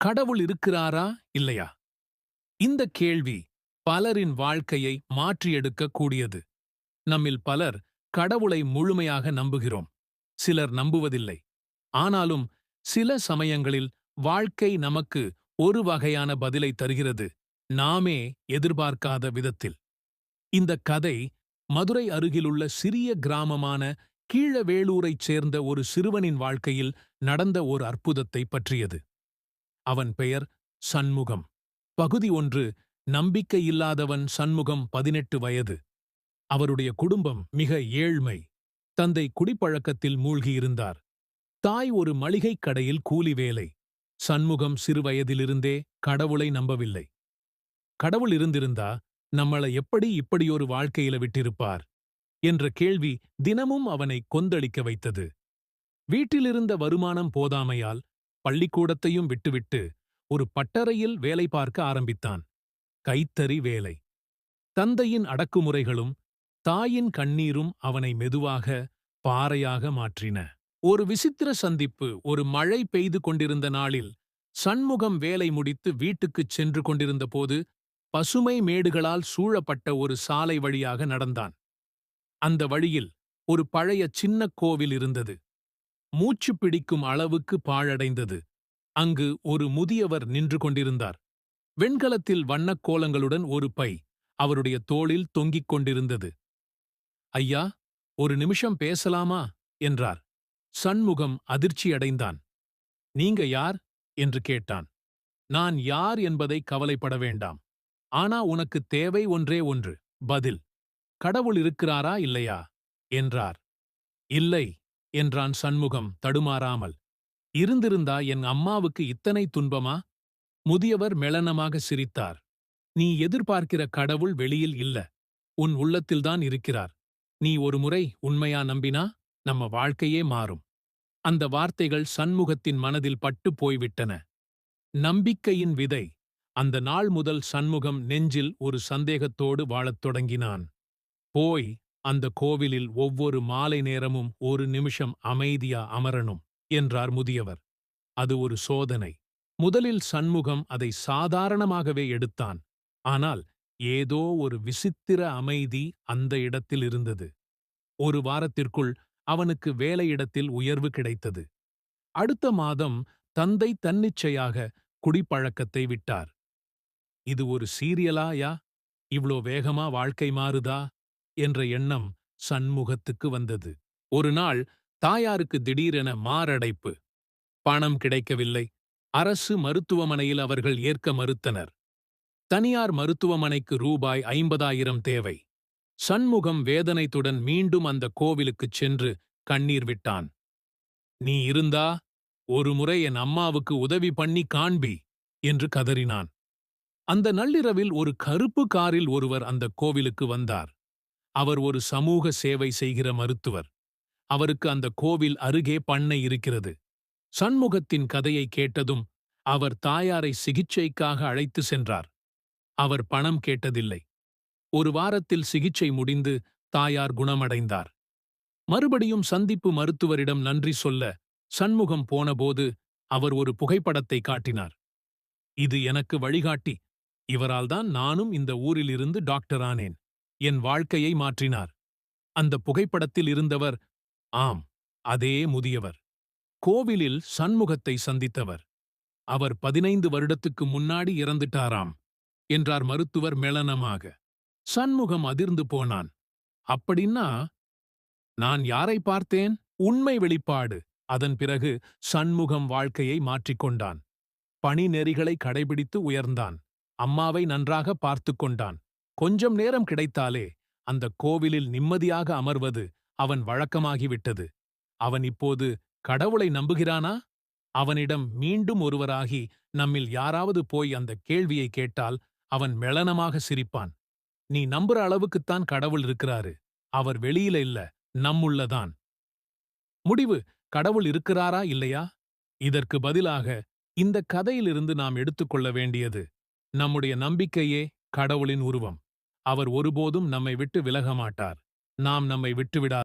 கடவுள் இருக்கிறாரா இல்லையா? இந்த கேள்வி பலரின் வாழ்க்கையை மாற்றியெடுக்க கூடியது. நம்மில் பலர் கடவுளை முழுமையாக நம்புகிறோம். சிலர் நம்புவதில்லை. ஆனாலும் சில சமயங்களில் வாழ்க்கை நமக்கு ஒரு வகையான பதிலை தருகிறது. நாமே எதிர்பார்க்காத விதத்தில். இந்த கதை மதுரை அருகிலுள்ள சிறிய கிராமமான கீழவேளூரைச் சேர்ந்த ஒரு சிறுவனின் வாழ்க்கையில் நடந்த ஒரு அற்புதத்தை பற்றியது. அவன் பெயர் சண்முகம். பகுதி ஒன்று நம்பிக்கையில்லாதவன் சண்முகம் பதினெட்டு வயது. அவருடைய குடும்பம் மிக ஏழ்மை. தந்தை குடிப்பழக்கத்தில் மூழ்கியிருந்தார். தாய் ஒரு மளிகைக் கடையில் கூலி வேலை. சண்முகம் சிறுவயதிலிருந்தே கடவுளை நம்பவில்லை. கடவுள் இருந்திருந்தா நம்மள எப்படி இப்படியொரு வாழ்க்கையில விட்டிருப்பார்? என்ற கேள்வி தினமும் அவனை கொந்தளிக்க வைத்தது. வீட்டிலிருந்த வருமானம் போதாமையால் பள்ளிக்கூடத்தையும் விட்டுவிட்டு ஒரு பட்டறையில் வேலை பார்க்க ஆரம்பித்தான். கைத்தறி வேலை. தந்தையின் அடக்குமுறைகளும் தாயின் கண்ணீரும் அவனை மெதுவாக பாறையாக மாற்றின. ஒரு விசித்திர சந்திப்பு ஒரு மழை பெய்து கொண்டிருந்த நாளில் சண்முகம் வேலை முடித்து வீட்டுக்குச் சென்று கொண்டிருந்தபோது பசுமை மேடுகளால் சூழப்பட்ட ஒரு சாலை வழியாக நடந்தான். அந்த வழியில் ஒரு பழைய சின்ன கோவில் இருந்தது. மூச்சு பிடிக்கும் அளவுக்கு பாழடைந்தது. அங்கு ஒரு முதியவர் நின்று கொண்டிருந்தார். வெண்கலத்தில் வண்ணக் கோலங்களுடன் ஒரு பை அவருடைய தோளில் தொங்கிக் கொண்டிருந்தது. ஐயா ஒரு நிமிஷம் பேசலாமா? என்றார். சண்முகம் அதிர்ச்சியடைந்தான் நீங்க யார்? என்று கேட்டான். நான் யார் என்பதை கவலைப்பட வேண்டாம். ஆனா உனக்கு தேவை ஒன்றே ஒன்று. பதில். கடவுள் இருக்கிறாரா இல்லையா? என்றார். இல்லை. என்றான் சண்முகம் தடுமாறாமல். இருந்திருந்தா என் அம்மாவுக்கு இத்தனை துன்பமா? முதியவர் மெளனமாக சிரித்தார். நீ எதிர்பார்க்கிற கடவுள் வெளியில் இல்ல. உன் உள்ளத்தில்தான் இருக்கிறார். நீ ஒருமுறை உண்மையா நம்பினா நம்ம வாழ்க்கையே மாறும். அந்த வார்த்தைகள் சண்முகத்தின் மனதில் பட்டு போய்விட்டன. நம்பிக்கையின் விதை. அந்த நாள் முதல் சண்முகம் நெஞ்சில் ஒரு சந்தேகத்தோடு வாழத் தொடங்கினான். போய் அந்த கோவிலில் ஒவ்வொரு மாலை நேரமும் ஒரு நிமிஷம் அமைதியா அமரணும் என்றார் முதியவர். அது ஒரு சோதனை. முதலில் சண்முகம் அதை சாதாரணமாகவே எடுத்தான். ஆனால் ஏதோ ஒரு விசித்திர அமைதி அந்த இடத்தில் இருந்தது. ஒரு வாரத்திற்குள் அவனுக்கு வேலையிடத்தில் உயர்வு கிடைத்தது. அடுத்த மாதம் தந்தை தன்னிச்சையாக குடிப்பழக்கத்தை விட்டார். இது ஒரு சீரியலாயா இவ்ளோ வேகமா வாழ்க்கை மாறுதா? என்ற எண்ணம் சண்முகத்துக்கு வந்தது. ஒரு நாள் தாயாருக்கு திடீரென மாரடைப்பு. பணம் கிடைக்கவில்லை. அரசு மருத்துவமனையில் அவர்கள் ஏற்க மறுத்தனர். தனியார் மருத்துவமனைக்கு ரூபாய் ஐம்பதாயிரம் தேவை. சண்முகம் வேதனைத்துடன் மீண்டும் அந்த கோவிலுக்குச் சென்று கண்ணீர் விட்டான். நீ இருந்தா ஒரு முறை என் அம்மாவுக்கு உதவி பண்ணி காண்பி என்று கதறினான். அந்த நள்ளிரவில் ஒரு கருப்பு காரில் ஒருவர் அந்த கோவிலுக்கு வந்தார். அவர் ஒரு சமூக சேவை செய்கிற மருத்துவர். அவருக்கு அந்த கோவில் அருகே பண்ணை இருக்கிறது. சண்முகத்தின் கதையை கேட்டதும் அவர் தாயாரை சிகிச்சைக்காக அழைத்து சென்றார். அவர் பணம் கேட்டதில்லை. ஒரு வாரத்தில் சிகிச்சை முடிந்து தாயார் குணமடைந்தார். மறுபடியும் சந்திப்பு மருத்துவரிடம் நன்றி சொல்ல சண்முகம் போனபோது அவர் ஒரு புகைப்படத்தை காட்டினார். இது எனக்கு வழிகாட்டி. இவரால்தான் நானும் இந்த ஊரிலிருந்து டாக்டர் ஆனேன். என் வாழ்க்கையை மாற்றினார். அந்த புகைப்படத்தில் இருந்தவர் ஆம் அதே முதியவர். கோவிலில் சண்முகத்தை சந்தித்தவர். அவர் பதினைந்து வருடத்துக்கு முன்னாடி இறந்துட்டாராம் என்றார் மருத்துவர் மெளனமாக. சண்முகம் அதிர்ந்து போனான். அப்படின்னா நான் யாரை பார்த்தேன்? உண்மை வெளிப்பாடு. அதன் பிறகு சண்முகம் வாழ்க்கையை மாற்றிக்கொண்டான் பணி நெறிகளை கடைபிடித்து உயர்ந்தான். அம்மாவை நன்றாக பார்த்து கொண்டான். கொஞ்சம் நேரம் கிடைத்தாலே அந்த கோவிலில் நிம்மதியாக அமர்வது அவன் வழக்கமாகிவிட்டது. அவன் இப்போது கடவுளை நம்புகிறானா? அவனிடம் மீண்டும் ஒருவராகி நம்மில் யாராவது போய் அந்த கேள்வியை கேட்டால் அவன் மெளனமாக சிரிப்பான். நீ நம்புற அளவுக்குத்தான் கடவுள் இருக்கிறாரு. அவர் வெளியில இல்ல நம்முள்ளதான் முடிவு. கடவுள் இருக்கிறாரா இல்லையா? இதற்கு பதிலாக இந்த கதையிலிருந்து நாம் எடுத்துக்கொள்ள வேண்டியது நம்முடைய நம்பிக்கையே கடவுளின் உருவம். அவர் ஒருபோதும் நம்மை விட்டு விலக மாட்டார் நாம் நம்மை விட்டுவிடா